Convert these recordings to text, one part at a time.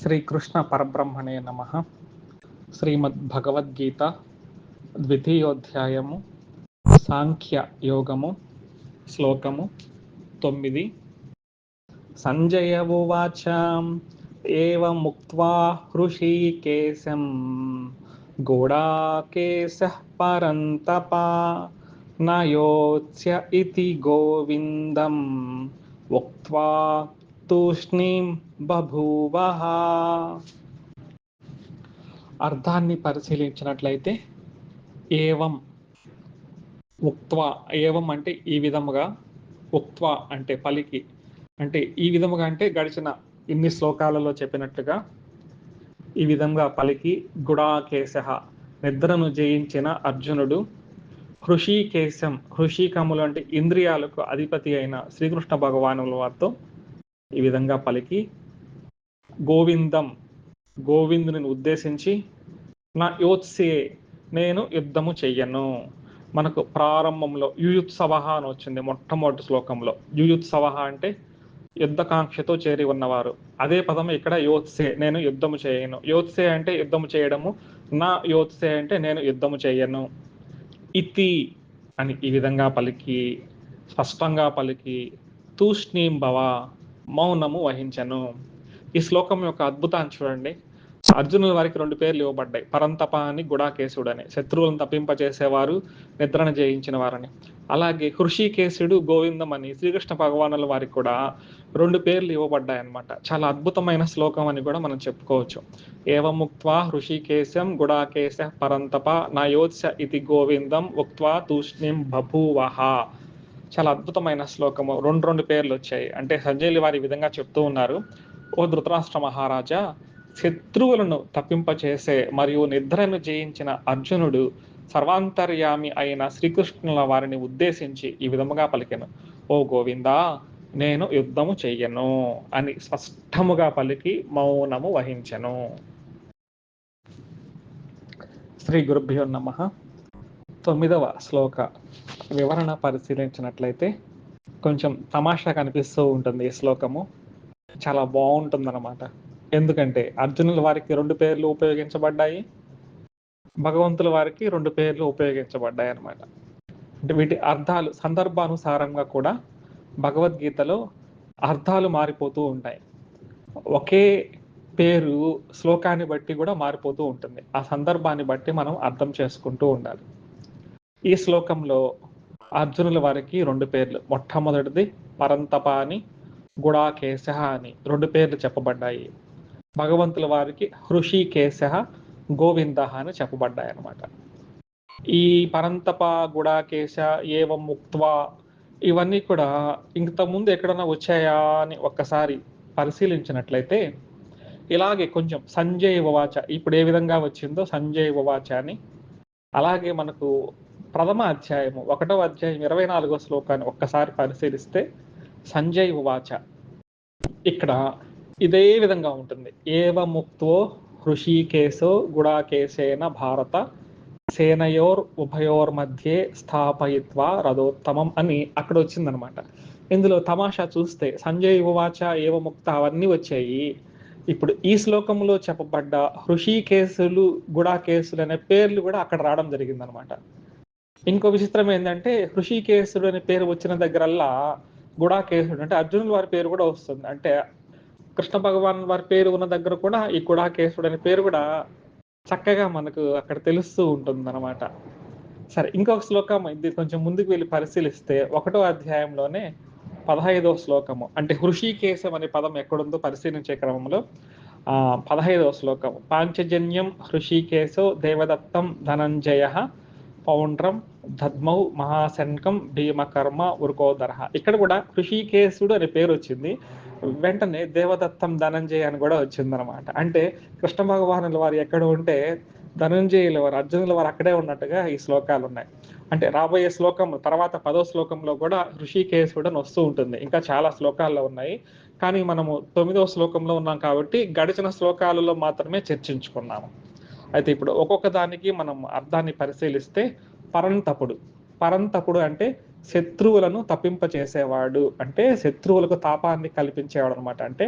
శ్రీకృష్ణ పరబ్రహ్మణే నమ. శ్రీమద్ భగవద్గీత ద్వితీయోధ్యాయము సాంఖ్య యోగము శ్లోకము తొమ్మిది. సంజయ ఉవాచ ఏముక్త్వా హృషీకేశం గోడాకేశ పరంతపా నయోత్స్య ఇది గోవిందం ఉక్వా తూష్ణీం బభూవహ. అర్థాన్ని పరిశీలించినట్లయితే ఏవం ఉక్త్వా ఏవం అంటే ఈ విధముగా ఉక్త్వా అంటే పలికి. అంటే ఈ విధముగా అంటే గడిచిన ఇన్ని శ్లోకాలలో చెప్పినట్టుగా ఈ విధంగా పలికి గుడాకేశ. నిద్రను జయించిన అర్జునుడు హృషికేశం హృషికములు అంటే ఇంద్రియాలకు అధిపతి అయిన శ్రీకృష్ణ భగవానుల వారితో ఈ విధంగా పలికి గోవిందం గోవిందుని ఉద్దేశించి నా యోత్సే నేను యుద్ధము చెయ్యను. మనకు ప్రారంభంలో యుయుత్సవ అని వచ్చింది మొట్టమొదటి శ్లోకంలో. యుయుత్సవ అంటే యుద్ధకాంక్షతో చేరి ఉన్నవారు. అదే పదం ఇక్కడ యోత్సే నేను యుద్ధము చేయను. యోత్సే అంటే యుద్ధము చేయడము నా యోత్సే అంటే నేను యుద్ధము చేయను. ఇతి అని ఈ విధంగా పలికి స్పష్టంగా పలికి తూష్ణీం భవ మౌనము వహించను. ఈ శ్లోకం యొక్క అద్భుతాన్ని చూడండి. అర్జునుల వారికి రెండు పేర్లు ఇవ్వబడ్డాయి. పరంతప అని గుడాకేశుడు అని శత్రువులను తప్పింపజేసేవారు నిద్రను జయించిన వారని. అలాగే హృషికేశుడు గోవిందం అని శ్రీకృష్ణ భగవానుల వారికి కూడా రెండు పేర్లు ఇవ్వబడ్డాయి అన్నమాట చాలా అద్భుతమైన శ్లోకం అని కూడా మనం చెప్పుకోవచ్చు. ఏవముక్త్వా హృషికేశం గుడాకేశ పరంతప నయోత్స ఇది గోవిందం ఉక్త్వా తూష్ణిం బభూవహ. చాలా అద్భుతమైన శ్లోకము. రెండు రెండు పేర్లు వచ్చాయి. అంటే సంజయులు వారి విధంగా చెప్తూ ఉన్నారు. ఓ ధృతరాష్ట్ర మహారాజా శత్రువులను తప్పింపచేసే మరియు నిద్రను జయించిన అర్జునుడు సర్వాంతర్యామి అయిన శ్రీకృష్ణుల వారిని ఉద్దేశించి ఈ విధముగా పలికెను. ఓ గోవిందా నేను యుద్ధము చెయ్యను అని స్పష్టముగా పలికి మౌనము వహించెను. శ్రీ గురుభ్యో నమ. తొమ్మిదవ శ్లోక. వివరణ పరిశీలించినట్లయితే కొంచెం తమాషా కనిపిస్తూ ఉంటుంది ఈ శ్లోకము. చాలా బాగుంటుంది అనమాట ఎందుకంటే అర్జునుల వారికి రెండు పేర్లు ఉపయోగించబడ్డాయి భగవంతుల వారికి రెండు పేర్లు ఉపయోగించబడ్డాయి అనమాట అంటే వీటి అర్థాలు సందర్భానుసారంగా కూడా భగవద్గీతలో అర్థాలు మారిపోతూ ఉంటాయి. ఒకే పేరు శ్లోకాన్ని బట్టి కూడా మారిపోతూ ఉంటుంది. ఆ సందర్భాన్ని బట్టి మనం అర్థం చేసుకుంటూ ఉండాలి. ఈ శ్లోకంలో అర్జునుల వారికి రెండు పేర్లు. మొట్టమొదటిది పరంతప అని గుడా కేశ అని రెండు పేర్లు చెప్పబడ్డాయి. భగవంతుల వారికి హృషి కేశ గోవింద అని చెప్పబడ్డాయి అనమాట ఈ పరంతప గుడాకేశ ఏవం ముక్త్వా ఇవన్నీ కూడా ఇంతకుముందు ఎక్కడన్నా వచ్చాయా అని ఒక్కసారి పరిశీలించినట్లయితే ఇలాగే కొంచెం సంజయ్ వవాచ ఇప్పుడు ఏ విధంగా వచ్చిందో సంజయ్ వవాచ అని అలాగే మనకు ప్రథమ అధ్యాయము ఒకటో అధ్యాయం ఇరవై నాలుగో శ్లోకాన్ని ఒక్కసారి పరిశీలిస్తే సంజయ్ ఉవాచ. ఇక్కడ ఇదే విధంగా ఉంటుంది. ఏవ ముక్తో హృషికేశో గుడాకేశేన భారత సేనయోర్ ఉభయోర్ మధ్య స్థాపయిత్వా రథోత్తమం అని అక్కడ వచ్చిందనమాట. ఇందులో తమాషా చూస్తే సంజయ్ ఉవాచ ఏవముక్త అవన్నీ వచ్చాయి. ఇప్పుడు ఈ శ్లోకంలో చెప్పబడ్డ హృషికేశులు గుడాకేశులు అనే పేర్లు కూడా అక్కడ రావడం జరిగిందనమాట. ఇంకో విచిత్రం ఏంటంటే హృషికేశుడు అనే పేరు వచ్చిన దగ్గరల్లా గుడాకేశుడు అంటే అర్జునుడు వారి పేరు కూడా వస్తుంది. అంటే కృష్ణ భగవాన్ వారి పేరు ఉన్న దగ్గర కూడా ఈ గుడాకేశుడు అనే పేరు కూడా చక్కగా మనకు అక్కడ తెలుస్తూ ఉంటుంది అనమాట సరే ఇంకొక శ్లోకం ఇది కొంచెం ముందుకు వెళ్ళి పరిశీలిస్తే ఒకటో అధ్యాయంలోనే పదహైదవ శ్లోకము. అంటే హృషికేశం అనే పదం ఎక్కడుందో పరిశీలించే క్రమంలో ఆ పదహైదవ శ్లోకం పాంచజన్యం హృషికేశో దేవదత్తం ధనంజయ పౌండ్రం దద్మౌ మహాశంకం భీమకర్మ ఉరుకోదర ఇక్కడ కూడా కృషికేశుడు అనే పేరు వచ్చింది. వెంటనే దేవదత్తం ధనంజయ అని కూడా వచ్చిందనమాట. అంటే కృష్ణ భగవానుల వారు ఎక్కడ ఉంటే ధనంజయుల వారు అర్జునుల వారు అక్కడే ఉన్నట్టుగా ఈ శ్లోకాలు ఉన్నాయి. అంటే రాబోయే శ్లోకం తర్వాత పదో శ్లోకంలో కూడా ఋషికేశుడు అని వస్తూ ఉంటుంది. ఇంకా చాలా శ్లోకాల్లో ఉన్నాయి. కానీ మనము తొమ్మిదవ శ్లోకంలో ఉన్నాం కాబట్టి గడిచిన శ్లోకాలలో మాత్రమే చర్చించుకున్నాము. అయితే ఇప్పుడు ఒక్కొక్క దానికి మనం అర్థాన్ని పరిశీలిస్తే పరంతపుడు. పరంతపుడు అంటే శత్రువులను తప్పింపచేసేవాడు. అంటే శత్రువులకు తాపాన్ని కల్పించేవాడు అనమాట అంటే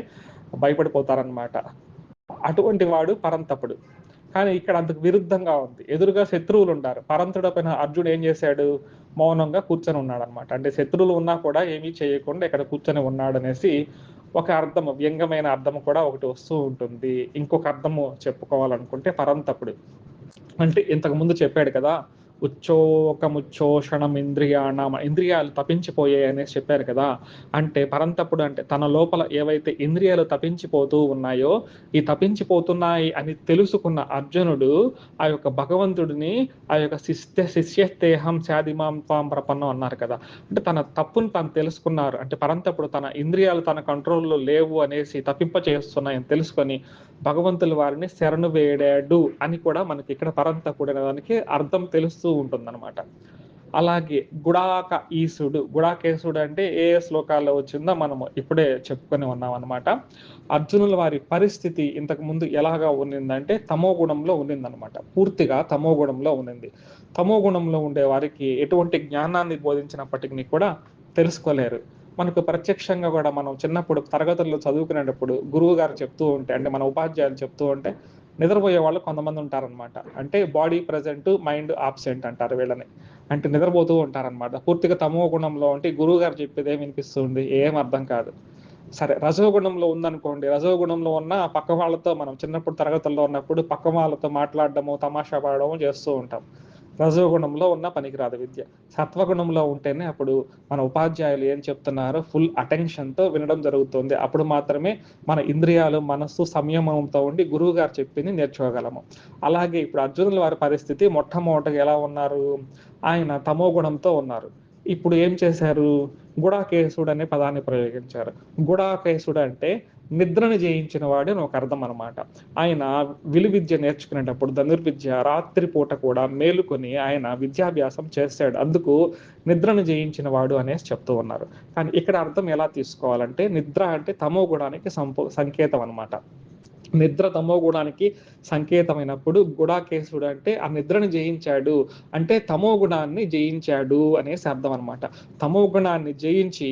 భయపడిపోతారనమాట అటువంటి వాడు పరంతపుడు. కానీ ఇక్కడ అందుకు విరుద్ధంగా ఉంది. ఎదురుగా శత్రువులు ఉంటారు పరంతుడు పైన అర్జునుడు ఏం చేశాడు? మౌనంగా కూర్చొని ఉన్నాడు అనమాట అంటే శత్రువులు ఉన్నా కూడా ఏమీ చేయకుండా ఇక్కడ కూర్చొని ఉన్నాడు అనేసి ఒక అర్థం వ్యంగమైన అర్థం కూడా ఒకటి వస్తూ ఉంటుంది. ఇంకొక అర్థము చెప్పుకోవాలనుకుంటే పరంతపుడు అంటే ఇంతకు ముందు చెప్పాడు కదా ఉచ్చోకముచ్చోషణమింద్రియాణం ఇంద్రియాలు తప్పించిపోయాయి అనేసి చెప్పారు కదా. అంటే పరంతప్పుడు అంటే తన లోపల ఏవైతే ఇంద్రియాలు తప్పించిపోతూ ఉన్నాయో ఈ తప్పించిపోతున్నాయి అని తెలుసుకున్న అర్జునుడు ఆ యొక్క భగవంతుడిని ఆ యొక్క శిష్య శిష్యస్తేహం శాదిమాం త్వాం ప్రపన్నం అన్నారు కదా. అంటే తన తప్పును తను తెలుసుకున్నారు. అంటే పరంతపుడు తన ఇంద్రియాలు తన కంట్రోల్లో లేవు అనేసి తప్పింప చేస్తున్నాయని తెలుసుకొని భగవంతుల వారిని శరణు వేడాడు అని కూడా మనకి ఇక్కడ పరంత కూడిన దానికి అర్థం తెలుస్తూ ఉంటుందన్నమాట. అలాగే గుడాక ఈసుడు గుడాకేశుడు అంటే ఏ ఏ శ్లోకాల్లో వచ్చిందో మనము ఇప్పుడే చెప్పుకొని ఉన్నాం అనమాట అర్జునుల వారి పరిస్థితి ఇంతకు ముందు ఎలాగా ఉన్నిందంటే తమో గుణంలో ఉన్నిందనమాట పూర్తిగా తమో గుణంలో ఉన్నింది. తమో గుణంలో ఉండే వారికి ఎటువంటి జ్ఞానాన్ని బోధించినప్పటికీ కూడా తెలుసుకోలేరు. మనకు ప్రత్యక్షంగా కూడా మనం చిన్నప్పుడు తరగతుల్లో చదువుకునేటప్పుడు గురువు గారు చెప్తూ ఉంటే అంటే మన ఉపాధ్యాయులు చెప్తూ ఉంటే నిద్రపోయే వాళ్ళు కొంతమంది ఉంటారనమాట అంటే బాడీ ప్రజెంట్ మైండ్ ఆబ్సెంట్ అంటారు వీళ్ళని. అంటే నిద్రపోతూ ఉంటారనమాట పూర్తిగా తమో గుణంలో ఉంటే గురువు గారు చెప్పేది ఏం వినిపిస్తుంది? ఏం అర్థం కాదు. సరే రజోగుణంలో ఉందనుకోండి. రజోగుణంలో ఉన్న పక్క వాళ్ళతో మనం చిన్నప్పుడు తరగతుల్లో ఉన్నప్పుడు పక్క వాళ్ళతో మాట్లాడడము తమాషా పడడము చేస్తూ ఉంటాం. రజోగుణంలో ఉన్న పనికిరాదు విద్య. సత్వగుణంలో ఉంటేనే అప్పుడు మన ఉపాధ్యాయులు ఏం చెప్తున్నారో ఫుల్ అటెన్షన్తో వినడం జరుగుతుంది. అప్పుడు మాత్రమే మన ఇంద్రియాలు మనస్సు సంయమంతో ఉండి గురువు గారు చెప్పింది నేర్చుకోగలము. అలాగే ఇప్పుడు అర్జునుల వారి పరిస్థితి మొట్టమొదటిగా ఎలా ఉన్నారు? ఆయన తమో గుణంతో ఉన్నారు. ఇప్పుడు ఏం చేశారు? గుడాకేశుడు అనే పదాన్ని ప్రయోగించారు. గుడాకేశుడు అంటే నిద్రను జయించిన వాడు అని ఒక అర్థం అనమాట ఆయన విలువిద్య నేర్చుకునేటప్పుడు ధనుర్విద్య రాత్రిపూట కూడా మేలుకొని ఆయన విద్యాభ్యాసం చేశాడు. అందుకు నిద్రను జయించిన వాడు అనేసి చెప్తూ ఉన్నారు. కానీ ఇక్కడ అర్థం ఎలా తీసుకోవాలంటే నిద్ర అంటే తమో గుణానికి సంపో సంకేతం అనమాట నిద్ర తమో గుణానికి సంకేతమైనప్పుడు గుడాకేశుడు అంటే ఆ నిద్రను జయించాడు. అంటే తమో గుణాన్ని జయించాడు అనేసి అర్థం అనమాట తమో గుణాన్ని జయించి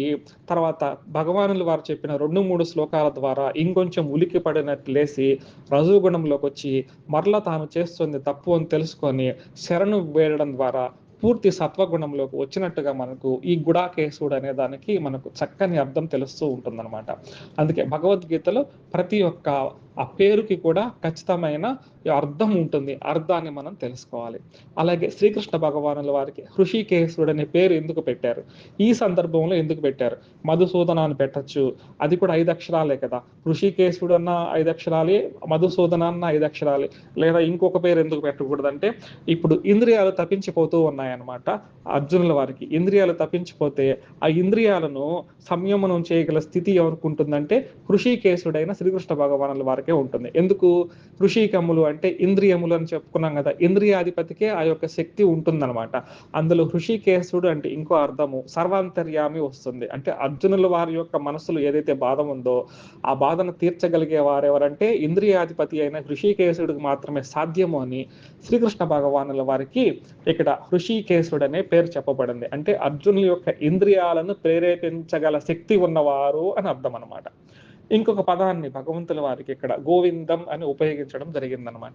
తర్వాత భగవానులు వారు చెప్పిన రెండు మూడు శ్లోకాల ద్వారా ఇంకొంచెం ఉలికి పడినట్టు లేసి రజోగుణంలోకి వచ్చి మరలా తాను చేస్తుంది తప్పు అని తెలుసుకొని శరణు వేయడం ద్వారా పూర్తి సత్వగుణంలోకి వచ్చినట్టుగా మనకు ఈ గుడాకేశుడు అనే దానికి మనకు చక్కని అర్థం తెలుస్తూ ఉంటుందన్నమాట. అందుకే భగవద్గీతలో ప్రతి ఒక్క ఆ పేరుకి కూడా ఖచ్చితమైన అర్థం ఉంటుంది. అర్థాన్ని మనం తెలుసుకోవాలి. అలాగే శ్రీకృష్ణ భగవానుల వారికి హృషికేశుడు అనే పేరు ఎందుకు పెట్టారు? ఈ సందర్భంలో ఎందుకు పెట్టారు? మధుసూదన అని పెట్టచ్చు. అది కూడా ఐదు అక్షరాలే కదా. హృషికేశుడు అన్న ఐదు అక్షరాలే మధుసూదన అన్న ఐదు అక్షరాలే. లేదా ఇంకొక పేరు ఎందుకు పెట్టకూడదంటే ఇప్పుడు ఇంద్రియాలు తప్పించిపోతూ ఉన్నాయన్నమాట అర్జునుల వారికి. ఇంద్రియాలు తప్పించిపోతే ఆ ఇంద్రియాలను సంయమనం చేయగల స్థితి ఎవరికి ఉంటుందంటే హృషికేశుడైన శ్రీకృష్ణ భగవానుల వారికి ఉంటుంది. ఎందుకు? హృషికములు అంటే ఇంద్రియములు అని చెప్పుకున్నాం కదా ఇంద్రియాధిపతికే ఆ యొక్క శక్తి ఉంటుందన్నమాట. అందులో హృషికేశుడు అంటే ఇంకో అర్థము సర్వాంతర్యామి వస్తుంది. అంటే అర్జునుల వారి యొక్క మనసులో ఏదైతే బాధ ఉందో ఆ బాధను తీర్చగలిగే వారెవరంటే ఇంద్రియాధిపతి అయిన హృషికేశుడికి మాత్రమే సాధ్యము అని శ్రీకృష్ణ భగవానుల వారికి ఇక్కడ హృషికేశుడు అనే పేరు చెప్పబడింది. అంటే అర్జునుల యొక్క ఇంద్రియాలను ప్రేరేపించగల శక్తి ఉన్నవారు అని అర్థం అనమాట ఇంకొక పదాన్ని భగవంతుల వారికి ఇక్కడ గోవిందం అని ఉపయోగించడం జరిగిందనమాట.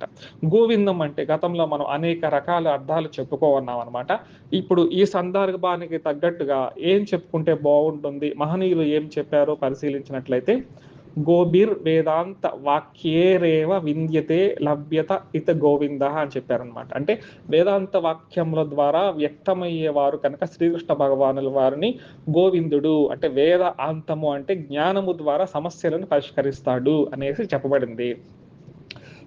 గోవిందం అంటే గతంలో మనం అనేక రకాల అర్థాలు చెప్పుకోవన్నాం అనమాట. ఇప్పుడు ఈ సందర్భానికి తగ్గట్టుగా ఏం చెప్పుకుంటే బాగుంటుంది మహనీయులు ఏం చెప్పారో పరిశీలించినట్లయితే గోబిర్ వేదాంత వాక్యేరేవ వింద్యతే లభ్యత ఇత గోవింద అని చెప్పారనమాట అంటే వేదాంత వాక్యముల ద్వారా వ్యక్తమయ్యేవారు కనుక శ్రీకృష్ణ భగవానుల వారిని గోవిందుడు అంటే వేద అంతము అంటే జ్ఞానము ద్వారా సమస్యలను పరిష్కరిస్తాడు అనేసి చెప్పబడింది.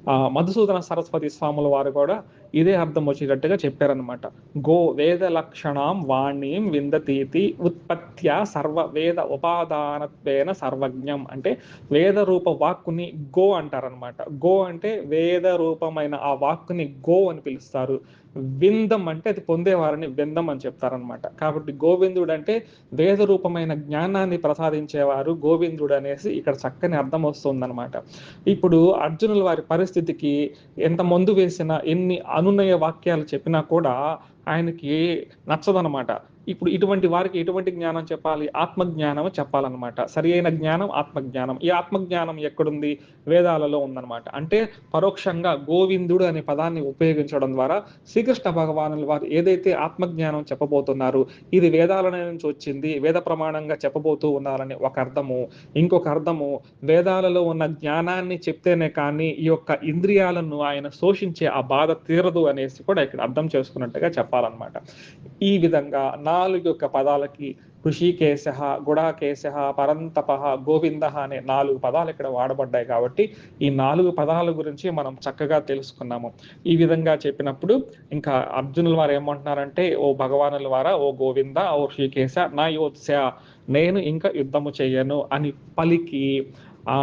ఆ మధుసూదన సరస్వతి స్వాముల వారు కూడా ఇదే అర్థం వచ్చేటట్టుగా చెప్పారనమాట గో వేద లక్షణం వాణీం విందతీతి ఉత్పత్త్య సర్వ వేద ఉపాదానత్వేన సర్వజ్ఞం అంటే వేద రూప వాక్కుని గో అంటారనమాట గో అంటే వేద రూపమైన ఆ వాక్కుని గో అని పిలుస్తారు. విందం అంటే అది పొందేవారని విందం అని చెప్తారనమాట కాబట్టి గోవిందుడు అంటే వేద రూపమైన జ్ఞానాన్ని ప్రసాదించేవారు గోవిందుడు అనేసి ఇక్కడ చక్కని అర్థం వస్తుందన్నమాట. ఇప్పుడు అర్జునుల వారి పరిస్థితికి ఎంత మందు వేసినా ఎన్ని అనునయ వాక్యాలు చెప్పినా కూడా ఆయనకి నచ్చదనమాట ఇప్పుడు ఇటువంటి వారికి ఎటువంటి జ్ఞానం చెప్పాలి? ఆత్మజ్ఞానం చెప్పాలన్నమాట. సరి అయిన జ్ఞానం ఆత్మజ్ఞానం. ఈ ఆత్మజ్ఞానం ఎక్కడుంది? వేదాలలో ఉందన్నమాట. అంటే పరోక్షంగా గోవిందుడు అనే పదాన్ని ఉపయోగించడం ద్వారా శ్రీకృష్ణ భగవానుల వారు ఏదైతే ఆత్మజ్ఞానం చెప్పబోతున్నారు ఇది వేదాల నుంచి వచ్చింది వేద ప్రమాణంగా చెప్పబోతూ ఉన్నారని ఒక అర్థము. ఇంకొక అర్థము వేదాలలో ఉన్న జ్ఞానాన్ని చెప్తేనే కానీ ఈ యొక్క ఇంద్రియాలను ఆయన శోషించే ఆ బాధ తీరదు అనేసి కూడా ఇక్కడ అర్థం చేసుకున్నట్టుగా చెప్పాలన్నమాట. ఈ విధంగా నా నాలుగు యొక్క పదాలకి ఋషికేశ గుడాకేశ పరంతప గోవింద అనే నాలుగు పదాలు ఇక్కడ వాడబడ్డాయి కాబట్టి ఈ నాలుగు పదాల గురించి మనం చక్కగా తెలుసుకున్నాము. ఈ విధంగా చెప్పినప్పుడు ఇంకా అర్జునుల వారు ఏమంటున్నారంటే ఓ భగవానుల వారా ఓ గోవింద ఓ ఋషికేశ నా యోత్స నేను ఇంకా యుద్ధము చేయను అని పలికి ఆ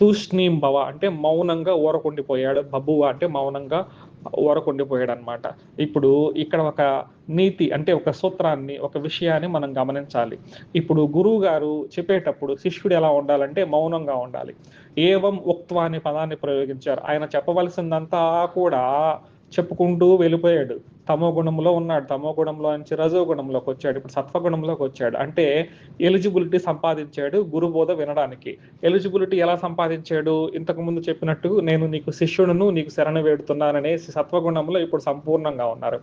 తూష్ణీం భవ అంటే మౌనంగా ఊరకుండిపోయాడు. బబువ అంటే మౌనంగా ఊరకుండిపోయాడు అనమాట ఇప్పుడు ఇక్కడ ఒక నీతి అంటే ఒక సూత్రాన్ని ఒక విషయాన్ని మనం గమనించాలి. ఇప్పుడు గురువు గారు చెప్పేటప్పుడు శిష్యుడు ఎలా ఉండాలంటే మౌనంగా ఉండాలి. ఏవం ఉక్త్వ అనే పదాన్ని ప్రయోగించారు. ఆయన చెప్పవలసిందంతా కూడా చెప్పుకుంటూ వెళ్ళిపోయాడు. తమో గుణంలో ఉన్నాడు. తమో గుణంలో నుంచి రజో గుణంలోకి వచ్చాడు. ఇప్పుడు సత్వగుణంలోకి వచ్చాడు. అంటే ఎలిజిబిలిటీ సంపాదించాడు గురుబోధ వినడానికి. ఎలిజిబిలిటీ ఎలా సంపాదించాడు? ఇంతకు ముందు చెప్పినట్టు నేను నీకు శిష్యుడును నీకు శరణ వేడుతున్నాననే సత్వగుణంలో ఇప్పుడు సంపూర్ణంగా ఉన్నారు.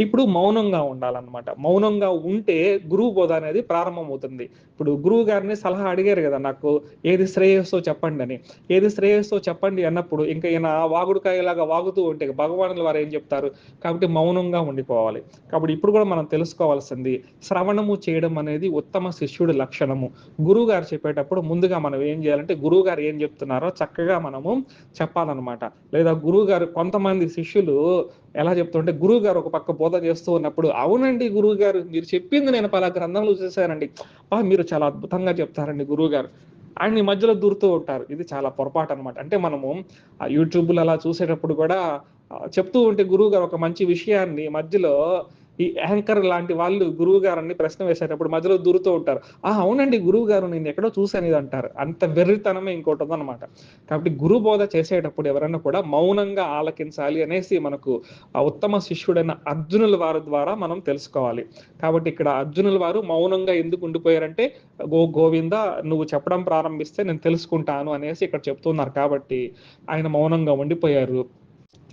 ఇప్పుడు మౌనంగా ఉండాలన్నమాట. మౌనంగా ఉంటే గురువు బోధ అనేది ప్రారంభమవుతుంది. ఇప్పుడు గురువు గారిని సలహా అడిగారు కదా నాకు ఏది శ్రేయస్సో చెప్పండి అని. ఏది శ్రేయస్సో చెప్పండి అన్నప్పుడు ఇంకా ఈయన వాగుడుకాయలాగా వాగుతూ ఉంటే భగవానుల వారు ఏం చెప్తారు? కాబట్టి మౌనం మౌనంగా ఉండిపోవాలి. కాబట్టి ఇప్పుడు కూడా మనం తెలుసుకోవాల్సింది శ్రవణము చేయడం అనేది ఉత్తమ శిష్యుడి లక్షణము. గురువు గారు చెప్పేటప్పుడు ముందుగా మనం ఏం చేయాలంటే గురువు గారు ఏం చెప్తున్నారో చక్కగా మనము చెప్పాలన్నమాట. లేదా గురువు గారు కొంతమంది శిష్యులు ఎలా చెప్తుంటే గురువు గారు ఒక పక్క బోధ చేస్తూ ఉన్నప్పుడు అవునండి గురువు గారు మీరు చెప్పింది నేను పలా గ్రంథంలో చూసేశానండి. బా మీరు చాలా అద్భుతంగా చెప్తారండి గురువు గారు ఆయన్ని మధ్యలో దూరుతూ ఉంటారు. ఇది చాలా పొరపాటు అనమాట అంటే మనము ఆ యూట్యూబ్లో అలా చూసేటప్పుడు కూడా చెప్తూ ఉంటే గురువు గారు ఒక మంచి విషయాన్ని మధ్యలో ఈ యాంకర్ లాంటి వాళ్ళు గురువు గారిని ప్రశ్న వేసేటప్పుడు మధ్యలో దూరుతూ ఉంటారు. ఆ అవునండి గురువు గారు నేను ఎక్కడో చూశాను ఇది అంటారు. అంత వెర్రితనమే ఇంకోటి ఉందన్నమాట కాబట్టి గురు బోధ చేసేటప్పుడు ఎవరైనా కూడా మౌనంగా ఆలకించాలి అనేసి మనకు ఆ ఉత్తమ శిష్యుడైన అర్జునుల వారి ద్వారా మనం తెలుసుకోవాలి. కాబట్టి ఇక్కడ అర్జునుల వారు మౌనంగా ఎందుకు ఉండిపోయారంటే గో గోవింద నువ్వు చెప్పడం ప్రారంభిస్తే నేను తెలుసుకుంటాను అనేసి ఇక్కడ చెప్తున్నారు. కాబట్టి ఆయన మౌనంగా ఉండిపోయారు.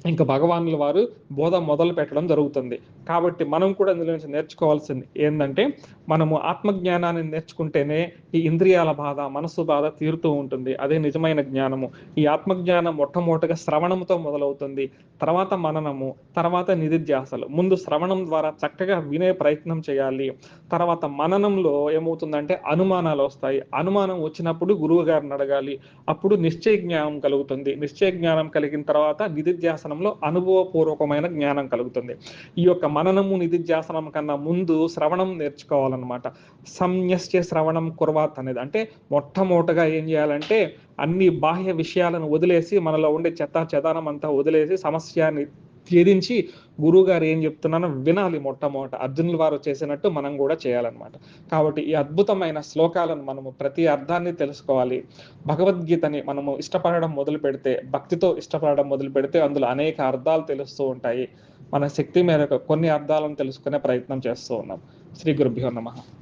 ఇంకా భగవానుల వారు బోధ మొదలు పెట్టడం జరుగుతుంది. కాబట్టి మనం కూడా ఇందులో నుంచి నేర్చుకోవాల్సింది ఏంటంటే మనము ఆత్మజ్ఞానాన్ని నేర్చుకుంటేనే ఈ ఇంద్రియాల బాధ మనసు బాధ తీరుతూ ఉంటుంది. అదే నిజమైన జ్ఞానము. ఈ ఆత్మజ్ఞానం మొట్టమొదటిగా శ్రవణంతో మొదలవుతుంది. తర్వాత మననము తర్వాత నిధిధ్యాసలు. ముందు శ్రవణం ద్వారా చక్కగా వినే ప్రయత్నం చేయాలి. తర్వాత మననంలో ఏమవుతుందంటే అనుమానాలు వస్తాయి. అనుమానం వచ్చినప్పుడు గురువు గారిని అడగాలి. అప్పుడు నిశ్చయ జ్ఞానం కలుగుతుంది. నిశ్చయ జ్ఞానం కలిగిన తర్వాత నిధిధ్యాసనంలో అనుభవపూర్వకమైన జ్ఞానం కలుగుతుంది. ఈ యొక్క మననము నిధిధ్యాసనం కన్నా ముందు శ్రవణం నేర్చుకోవాలన్నమాట. సంయస్య శ్రవణం కుర్వాత్ అనేది. అంటే మొట్టమొదటగా ఏం చేయాలంటే అన్ని బాహ్య విషయాలను వదిలేసి మనలో ఉండే చెత్త చెదానం అంతా వదిలేసి సమస్యని ఛేదించి గురువు గారు ఏం చెప్తున్నానో వినాలి మొట్టమొదట. అర్జునుల వారు చేసినట్టు మనం కూడా చేయాలన్నమాట. కాబట్టి ఈ అద్భుతమైన శ్లోకాలను మనము ప్రతి అర్థాన్ని తెలుసుకోవాలి. భగవద్గీతని మనము ఇష్టపడడం మొదలు పెడితే భక్తితో ఇష్టపడడం మొదలు పెడితే అందులో అనేక అర్థాలు తెలుస్తూ ఉంటాయి. మన శక్తి మేరకు కొన్ని అర్థాలను తెలుసుకునే ప్రయత్నం చేస్తూ ఉన్నాం. శ్రీ గురుభ్యో నమః.